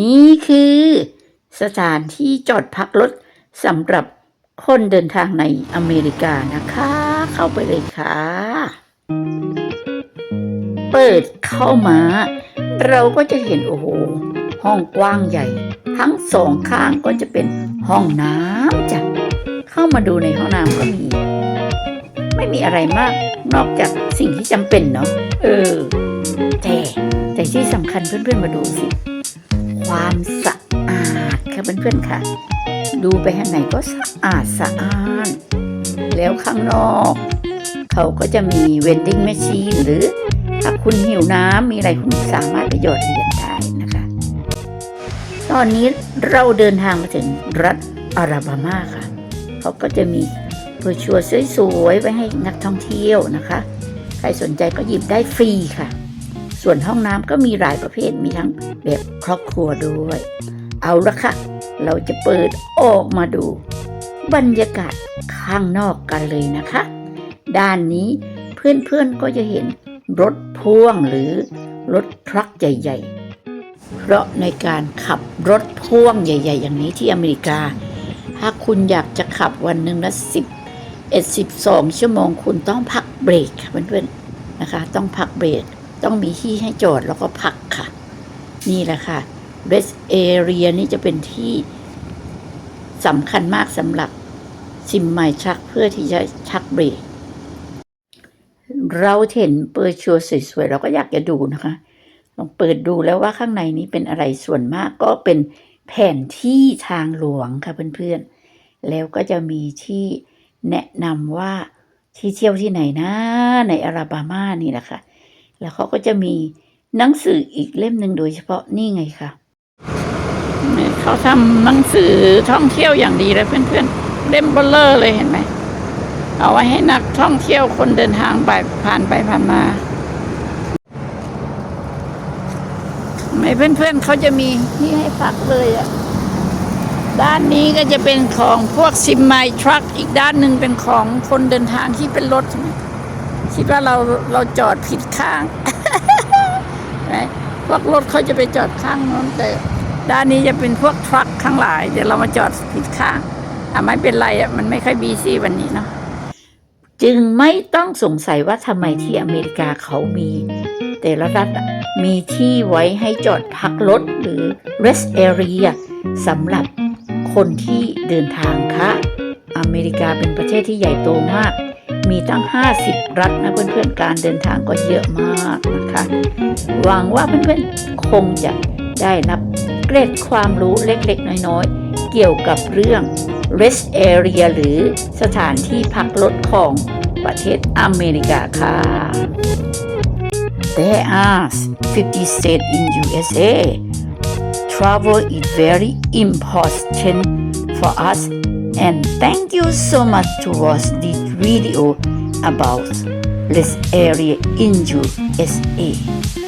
นี่คือ สถานที่จอดพักรถสำหรับคนเดินทางในอเมริกานะคะ เข้าไปเลยค่ะ เปิดเข้ามา เราก็จะเห็นโอ้โห ห้องกว้างใหญ่ ทั้งสองข้างก็จะเป็นห้องน้ำจ้ะเข้ามาดูในห้องน้ำก็มี ไม่มีอะไรมาก นอกจากสิ่งที่จำเป็นเนาะเออแต่แต่ที่สำคัญเพื่อนๆมาดูสิ ความสะอาดค่ะเพื่อนๆค่ะ ดูไปทางไหนก็สะอาดสะอานแล้วข้างนอก เขาก็จะมีเวนดิ้งแมชชีนหรือถ้าคุณหิวน้ำมีอะไรคุณสามารถไปหยอดเหรียญได้นะคะ ตอนนี้เราเดินทางมาถึงรัฐอาราบามาค่ะ เขาก็จะมีเพื่อชัวร์สวยๆไว้ให้นักท่องเที่ยวนะคะ ใครสนใจก็หยิบได้ฟรีค่ะ ส่วนห้องน้ำก็มีหลายประเภทมีทั้งแบบครอบครัวด้วย เอาละค่ะ เราจะเปิดออกมาดู บรรยากาศข้างนอกกันเลยนะคะ ด้านนี้เพื่อนๆก็จะเห็นรถพ่วงหรือรถทรัคใหญ่ ๆ เพราะในการขับรถพ่วงใหญ่ ๆ อย่างนี้ที่อเมริกา ถ้าคุณอยากจะขับวันหนึ่งละสิบเอ็ดสิบสองชั่วโมงคุณต้องพักเบรกค่ะเพื่อนๆนะคะ ต้องพักเบรก ต้องมีที่ให้จอดแล้วก็พักค่ะ นี่แหละค่ะ rest area นี่จะเป็นที่สำคัญมากสำหรับซิมไมชักเพื่อที่จะชักเบรกเราเห็นเปิดชัวสวยๆเราก็อยากจะดูนะคะลองเปิดดูแล้วว่าข้างในนี้เป็นอะไรส่วนมากก็เป็นแผนที่ทางหลวงค่ะเพื่อนๆ แล้วก็จะมีที่แนะนำว่าที่เที่ยวที่ไหนนะในอาราบามานี่แหละค่ะ แล้วเขาก็จะมีหนังสืออีกเล่มหนึ่งโดยเฉพาะนี่ไงค่ะเขาทำหนังสือท่องเที่ยวอย่างดีเลยเพื่อนๆเล่มเบลเลอร์เลยเห็นไหมเอาไว้ให้นักท่องเที่ยวคนเดินทางไปผ่านไปผ่านมาไม่เพื่อนๆเขาจะมีที่ให้พักเลยอะด้านนี้ก็จะเป็นของพวกซิมไมทรัคอีกด้านหนึ่งเป็นของคนเดินทางที่เป็นรถใช่ไหม คิดว่าเราเราจอดผิดข้างไหมพวกรถเขาจะไปจอดข้างโน้นแต่ด้านนี้จะเป็นพวกทรัคข้างหลายเดี๋ยวเรามาจอดผิดข้างอะไม่เป็นไรอะมันไม่ค่อยบีซี่วันนี้เนาะจึงไม่ต้องสงสัยว่าทำไมที่อเมริกาเขามี แต่ละรัฐมีที่ไว้ให้จอดพักรถหรือ rest area สำหรับคนที่เดินทางค่ะอเมริกาเป็นประเทศที่ใหญ่โตมาก มีตั้ง 50 รัฐนะเพื่อนๆ การเดินทางก็เยอะมากนะคะ หวังว่าเพื่อนๆ คงจะได้รับเกร็ดความรู้เล็กๆ น้อยๆ เกี่ยวกับเรื่อง rest area หรือสถานที่พักรถของประเทศอเมริกาค่ะ There are 50 states in USA. Travel is very important for us and thank you so much to watch this video about this area in USA.